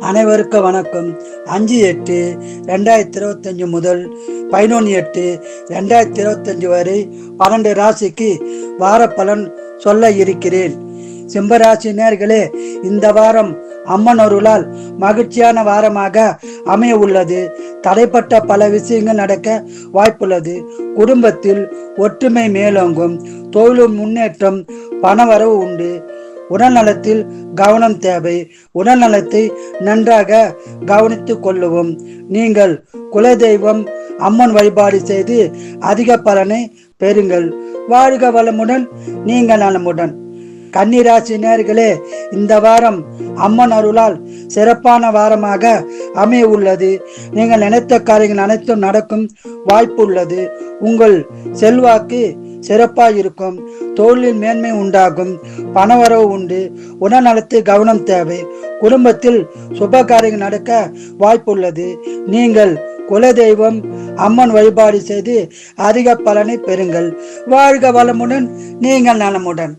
அனைவருக்கும் வணக்கம். அஞ்சு எட்டு ரெண்டாயிரத்தி இருபத்தஞ்சு முதல் பதினொன்று எட்டு ரெண்டாயிரத்தி இருபத்தஞ்சு வரை பன்னெண்டு ராசிக்கு வார பலன் சொல்ல இருக்கிறேன். சிம்பராசி நேர்களே இந்த வாரம் அம்மன் அருளால் மகிழ்ச்சியான வாரமாக அமைய உள்ளது தடைப்பட்ட பல விஷயங்கள் நடக்க வாய்ப்புள்ளது. குடும்பத்தில் ஒற்றுமை மேலோங்கும் தொழிலும் முன்னேற்றம் பணவரவு உண்டு. உடல்நலத்தில் கவனம் தேவை. உடல்நலத்தை நன்றாக கவனித்துக் கொள்ளவும். நீங்கள் குலதெய்வம் அம்மன் வழிபாடு செய்து அதிக பலனை பெறுங்கள். வாழ்க வளமுடன் நீங்கள் நலமுடன். கன்னிராசி நேர்களே இந்த வாரம் அம்மன் அருளால் சிறப்பான வாரமாக அமைய உள்ளது நீங்கள் நினைத்த காரியங்கள் அனைத்தும் நடக்கும் வாய்ப்பு உள்ளது உங்கள் செல்வாக்கு சிறப்பாக இருக்கும் தொழிலில் மேன்மை உண்டாகும். பணவரவு உண்டு. உடல்நலத்தில் கவனம் தேவை. குடும்பத்தில் சுப காரியங்கள் நடக்க வாய்ப்புள்ளது. நீங்கள் குலதெய்வம் அம்மன் வழிபாடு செய்து அதிக பலனை பெறுங்கள். வாழ்க வளமுடன். நீங்கள் நலமுடன்.